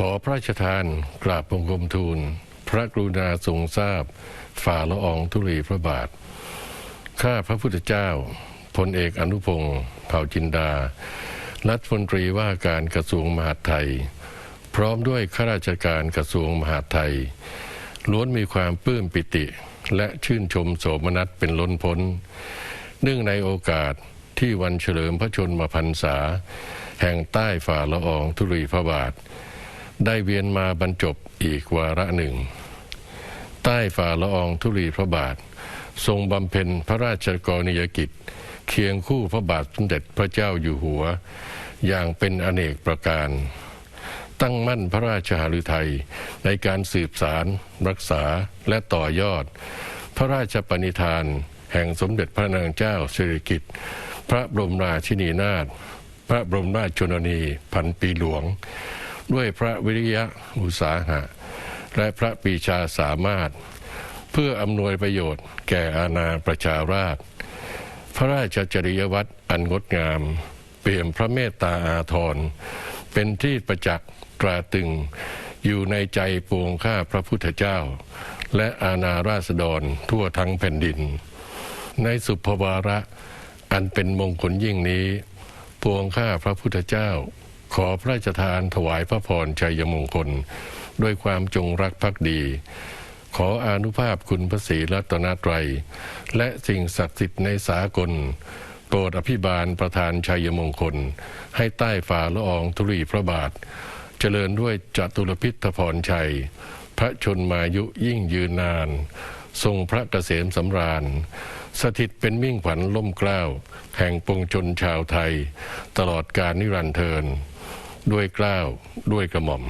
ขอพระราชทานกราบบังคมทูล พระกรุณาทรงทราบ ฝ่าละอองธุลีพระบาท ข้าพระพุทธเจ้าพลเอกอนุพงศ์เผ่าจินดา รัฐมนตรีว่าการกระทรวงมหาดไทย พร้อมด้วยข้าราชการกระทรวงมหาดไทย ล้วนมีความปลื้มปิติและชื่นชมโสมนัสเป็นล้นพ้น เนื่องในโอกาสที่วันเฉลิมพระชนมพรรษา แห่งใต้ฝ่าละอองธุลีพระบาท ได้เวียนมาบรรจบอีกวาระหนึ่ง ใต้ฝ่าละอองธุลีพระบาท ทรงบำเพ็ญพระราชกรณียกิจ เคียงคู่พระบาทสมเด็จพระเจ้าอยู่หัว อย่างเป็นอเนกประการ ตั้งมั่นพระราชหฤทัยในการสืบสารรักษาและต่อยอด พระราชปณิธาน แห่งสมเด็จพระนางเจ้าสิริกิติ์พระบรมราชินีนาถพระบรมราชชนนีพันปีหลวง ด้วยพระวิริยะอุตสาหะ และพระปีชาสามารถ เพื่ออำนวยประโยชน์แก่อาณาประชาราษฎรพระราชจริยวัตรอันงดงาม เปี่ยมพระเมตตาอาทรเป็นที่ประจักษ์ตราตึงอยู่ในใจปวงข้าพระพุทธเจ้า และอาณาราษฎรทั่วทั้งแผ่นดิน ในสุภวาระอันเป็นมงคลยิ่งนี้ ปวงข้าพระพุทธเจ้า ขอพระราชทานถวายพระพรชัยมงคล ด้วยความจงรักภักดี ขออนุภาพคุณพระศรีรัตนตรัย และสิ่งศักดิ์สิทธิ์ในสากล โปรดอภิบาลประธานชัยมงคล ให้ใต้ฝ่าละอองธุลีพระบาท เจริญด้วยจตุรพิทพรชัย พระชนมายุยิ่งยืนนาน ทรงพระเกษมสำราญสถิตเป็นมิ่งขวัญล่มเกล้า แห่งปวงชนชาวไทย ตลอดกาลนิรันดร์เทิน ด้วยกล้าวด้วยกระหม่อม